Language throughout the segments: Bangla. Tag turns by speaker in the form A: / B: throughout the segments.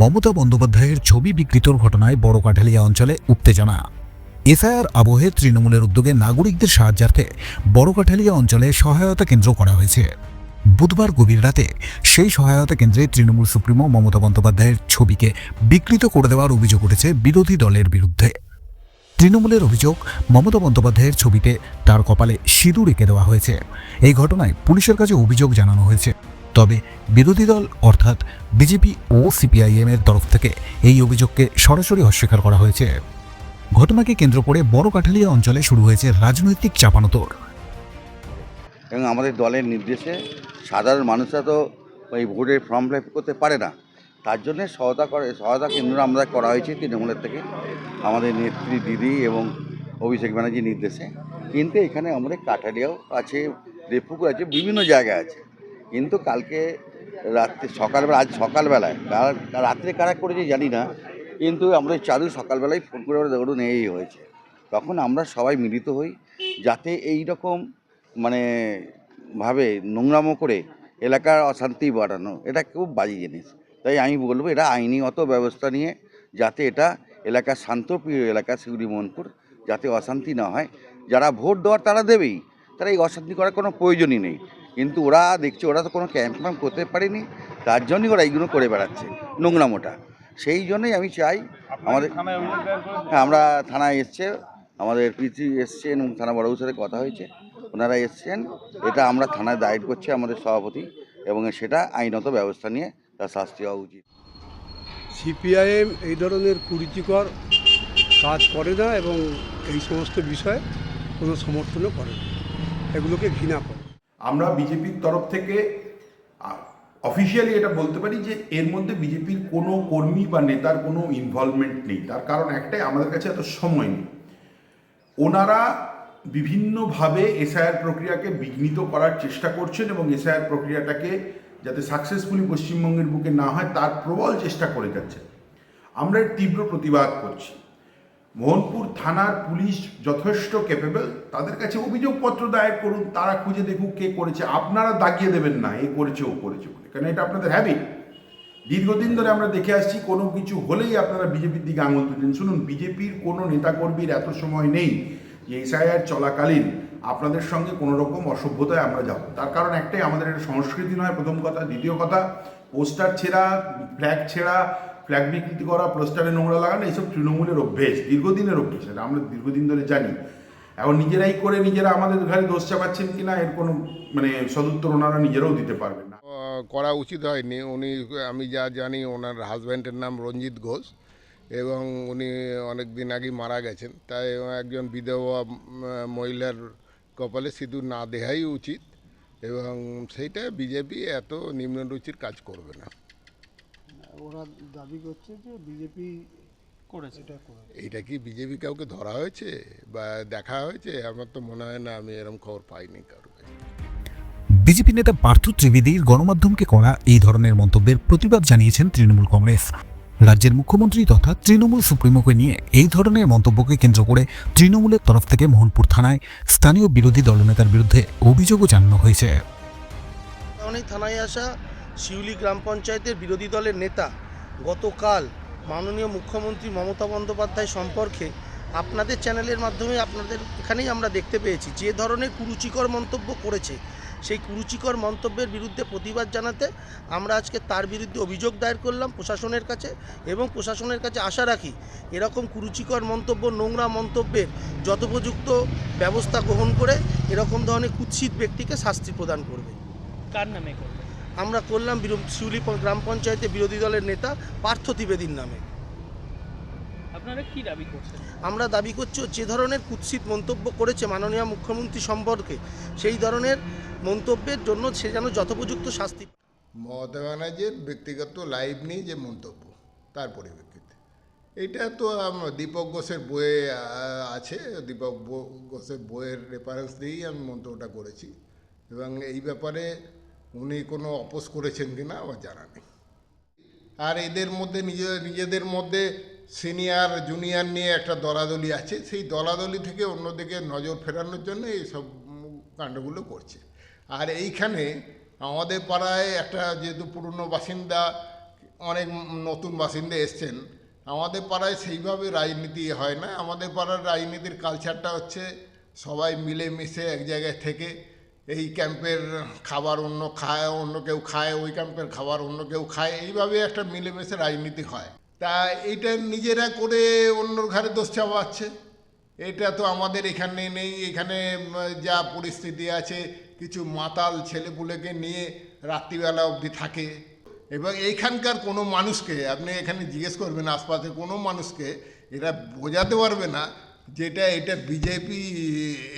A: মমতা বন্দ্যোপাধ্যায়ের ছবি বিকৃতর ঘটনায় বড় কাঠালিয়া অঞ্চলে উত্তেজনা। এসআইআর আবহে তৃণমূলের উদ্যোগে নাগরিকদের সাহায্যার্থে বড় কাঠালিয়া অঞ্চলে সহায়তা কেন্দ্র করা হয়েছে। বুধবার গভীর রাতে সেই সহায়তা কেন্দ্রে তৃণমূল সুপ্রিমো মমতা বন্দ্যোপাধ্যায়ের ছবিকে বিকৃত করে দেওয়ার অভিযোগ উঠেছে বিরোধী দলের বিরুদ্ধে। তৃণমূলের অভিযোগ, মমতা বন্দ্যোপাধ্যায়ের ছবিতে তার কপালে সিঁদুর এঁকে দেওয়া হয়েছে। এই ঘটনায় পুলিশের কাছে অভিযোগ জানানো হয়েছে। তবে বিরোধী দল অর্থাৎ বিজেপি ও সিপিআইএম এর তরফ থেকে এই অভিযোগকে সরাসরি অস্বীকার করা হয়েছে। ঘটনাকে কেন্দ্র করে বড় কাঠালিয়া অঞ্চলে শুরু হয়েছে রাজনৈতিক চাপানোতর
B: এবং আমাদের দলের নির্দেশে সাধারণ মানুষরা তো ওই ভোটের ফর্ম ফিল করতে পারে না। তার জন্য সহায়তা করে, সহায়তা কেন্দ্র আমরা করা হয়েছে তৃণমূলের থেকে, আমাদের নেত্রী দিদি এবং অভিষেক ব্যানার্জির নির্দেশে। কিন্তু এখানে আমাদের কাঠালিয়াও আছে, দেবপুকুর আছে, বিভিন্ন জায়গায় আছে। কিন্তু কালকে রাত্রে, সকালবেলা, আজ সকালবেলায় রাত্রে কারা করেছে জানি না, কিন্তু আমাদের চালু সকালবেলায় ফোন করে ধরুন এই হয়েছে। তখন আমরা সবাই মিলিত হই, যাতে এই রকম মানে ভাবে নোংরামো করে এলাকার অশান্তি বাড়ানো, এটা খুব বাজে জিনিস। তাই আমি বলব, এটা আইনিগত ব্যবস্থা নিয়ে, যাতে এটা এলাকার শান্তপ্রিয় এলাকা শিউরি মোহনপুর যাতে অশান্তি না হয়। যারা ভোট দেওয়ার তারা দেবেই, তারা এই অশান্তি করার কোনো প্রয়োজনই নেই। কিন্তু ওরা দেখছে ওরা তো কোনো ক্যাম্প ফ্যাম্প করতে পারেনি তার জন্যই ওরা এইগুলো করে বেড়াচ্ছে নোংরামোটা সেই জন্যই আমি চাই আমাদের হ্যাঁ আমরা থানায় এসছে আমাদের পিসি এসছেন এবং থানা বড়বাবুর সাথে কথা হয়েছে ওনারা এসছেন এটা আমরা থানায় দায়ের করছি আমাদের সভাপতি এবং সেটা আইনত ব্যবস্থা নিয়ে তার শাস্তি হওয়া উচিত।
C: সিপিআইএম এই ধরনের কুরুচিকর কাজ করে না এবং এই সমস্ত বিষয়ে কোনো সমর্থনও করে না। এগুলোকে ঘৃণা করে।
D: আমরা বিজেপির তরফ থেকে অফিসিয়ালি এটা বলতে পারি যে এর মধ্যে বিজেপির কোনো কর্মী বা নেতার কোনো ইনভলভমেন্ট নেই। তার কারণ একটাই, আমাদের কাছে এত সময় নেই। ওনারা বিভিন্নভাবে এসআইআর প্রক্রিয়াকে বিঘ্নিত করার চেষ্টা করছেন এবং এসআইআর প্রক্রিয়াটাকে যাতে সাকসেসফুলি পশ্চিমবঙ্গের বুকে না হয়, তার প্রবল চেষ্টা করে যাচ্ছেন। আমরা তীব্র প্রতিবাদ করছি। মোহনপুর থানার পুলিশ যথেষ্ট ক্যাপেবল তাদের কাছে অভিযোগপত্র দায়ের করুন, তারা খুঁজে দেখুক কে করেছে। আপনারা দাগিয়ে দেবেন না, এ করেছে, ও করেছে। বলে কারণ এটা আপনাদের হ্যাবিট দীর্ঘদিন ধরে আমরা দেখে আসছি, কোনো কিছু হলেই আপনারা বিজেপির দিকে আঙুল তুলছেন। শুনুন, বিজেপির কোনো নেতাকর্মীর এত সময় নেই যে এসআইআর চলাকালীন আপনাদের সঙ্গে কোনো রকম অসভ্যতায় আমরা যাব। তার কারণ একটাই, আমাদের একটা সংস্কৃতি নয়, প্রথম কথা। দ্বিতীয় কথা, পোস্টার ছেঁড়া ফ্ল্যাগ ছেঁড়া ফ্ল্যাগ বিকৃতি করা, পোস্টারে নোংরা লাগানো, এইসব তৃণমূলের অভ্যেস, দীর্ঘদিনের অভ্যেস, এটা আমরা দীর্ঘদিন ধরে জানি। এখন নিজেরাই করে নিজেরা আমাদের ঘরে দোষ চাপাচ্ছেন কিনা, এর কোনো মানে সদুত্তর ওনারা নিজেরাও দিতে পারবেন না।
E: করা উচিত হয়নি। উনি, আমি যা জানি, ওনার হাজব্যান্ডের নাম রঞ্জিত ঘোষ এবং উনি অনেক দিন আগে মারা গেছেন। তাই একজন বিধবা মহিলার কপালে সিঁদুর না দেওয়াই উচিত এবং সেইটা বিজেপি এত নিম্নরুচির কাজ করবে না।
F: ওরা দাবি করছে যে বিজেপি করেছে। এটা করে
E: এইটা কি বিজেপি কাউকে ধরা হয়েছে বা দেখা হয়েছে? আমার তো মনে হয় না আমি এরকম খবর পাইনি কাছে।
A: বিজেপি নেতা পার্থ ত্রিবেদীর গণমাধ্যমকে করা এই ধরনের মন্তব্যের প্রতিবাদ জানিয়েছেন তৃণমূল কংগ্রেস। রাজ্যের মুখ্যমন্ত্রী তথা তৃণমূল সুপ্রিমোকে নিয়ে এই ধরনের মন্তব্যকে কেন্দ্র করে তৃণমূলের তরফ থেকে মোহনপুর থানায় স্থানীয় বিরোধী দলনেতার বিরুদ্ধে অভিযোগও জানানো হয়েছে।
G: থানায় আসা শিউলি গ্রাম পঞ্চায়েতের বিরোধী দলের নেতা গতকাল মাননীয় মুখ্যমন্ত্রী মমতা বন্দ্যোপাধ্যায় সম্পর্কে আপনাদের চ্যানেলের মাধ্যমে আপনাদের এখানেই আমরা দেখতে পেয়েছি। যে ধরনের কুরুচিকর মন্তব্য করেছে, সেই কুরুচিকর মন্তব্যের বিরুদ্ধে প্রতিবাদ জানাতে আমরা আজকে তার বিরুদ্ধে অভিযোগ দায়ের করলাম প্রশাসনের কাছে এবং প্রশাসনের কাছে আশা রাখি এরকম কুরুচিকর মন্তব্য, নোংরা মন্তব্যের যথোপযুক্ত ব্যবস্থা গ্রহণ করে এরকম ধরনের কুৎসিত ব্যক্তিকে শাস্তি প্রদান করবে।
F: কার নামে করবে
G: আমরা করলাম শিউলি গ্রাম পঞ্চায়েতে বিরোধী দলের নেতা পার্থ ত্রিবেদীর নামে।
F: আপনারা কি দাবি করছেন?
G: আমরা দাবি করছি যে ধরনের কুৎসিত মন্তব্য করেছে মাননীয় মুখ্যমন্ত্রী সম্পর্কে সেই ধরনের মন্তব্যের জন্য সে যেন যথোপযুক্ত শাস্তি।
E: মমতা ব্যানার্জির ব্যক্তিগত লাইভ নিয়ে যে মন্তব্য তার পরিপ্রেক্ষিতে। এটা তো দীপক ঘোষের বইয়ে আছে। দীপক ঘোষের বইয়ের রেফারেন্স দিয়েই আমি মন্তব্যটা করেছি। এবং এই ব্যাপারে উনি কোনো অপোজ করেছেন কিনা আমার জানা নেই। আর এদের মধ্যে নিজে, নিজেদের মধ্যে সিনিয়র, জুনিয়র নিয়ে একটা দলাদলি আছে। সেই দলাদলি থেকে অন্যদিকে নজর ফেরানোর জন্য এই সব কাণ্ডগুলো করছে। আর এইখানে আমাদের পাড়ায় একটা যেহেতু পুরনো বাসিন্দা, অনেক নতুন বাসিন্দা এসছেন, আমাদের পাড়ায় সেইভাবে রাজনীতি হয় না। আমাদের পাড়ার রাজনীতির কালচারটা হচ্ছে সবাই মিলেমিশে এক জায়গায় থেকে এই ক্যাম্পের খাবার অন্য খায়, অন্য কেউ খায়, ওই ক্যাম্পের খাবার অন্য কেউ খায়, এইভাবে একটা মিলেমিশে রাজনীতি হয়। তা এইটা নিজেরা করে অন্যর ঘরে দোষ চাপাচ্ছে। এটা তো আমাদের এখানে নেই। এখানে যা পরিস্থিতি আছে, কিছু মাতাল ছেলেপুলেকে নিয়ে রাত্রিবেলা অবধি থাকে। এবং এইখানকার কোনো মানুষকে, আপনি এখানে জিজ্ঞেস করবেন আশপাশে কোনো মানুষকে, এরা বোঝাতে পারবে না যেটা, এটা বিজেপি,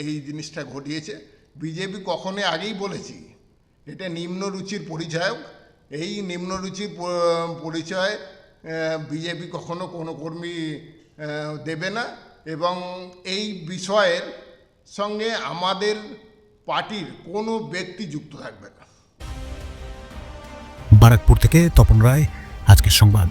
E: এই জিনিসটা ঘটিয়েছে। বিজেপি কখনোই আগেই বলেছি, এটা নিম্ন রুচির পরিচয়ক, এই নিম্ন রুচির প- পরিচয় বিজেপি কখনো কোনো কর্মী দেবে না এবং এই বিষয়ের সঙ্গে আমাদের পার্টির কোনো ব্যক্তি যুক্ত থাকবে না।
A: বারাকপুর থেকে তপন রায়, আজকের সংবাদ।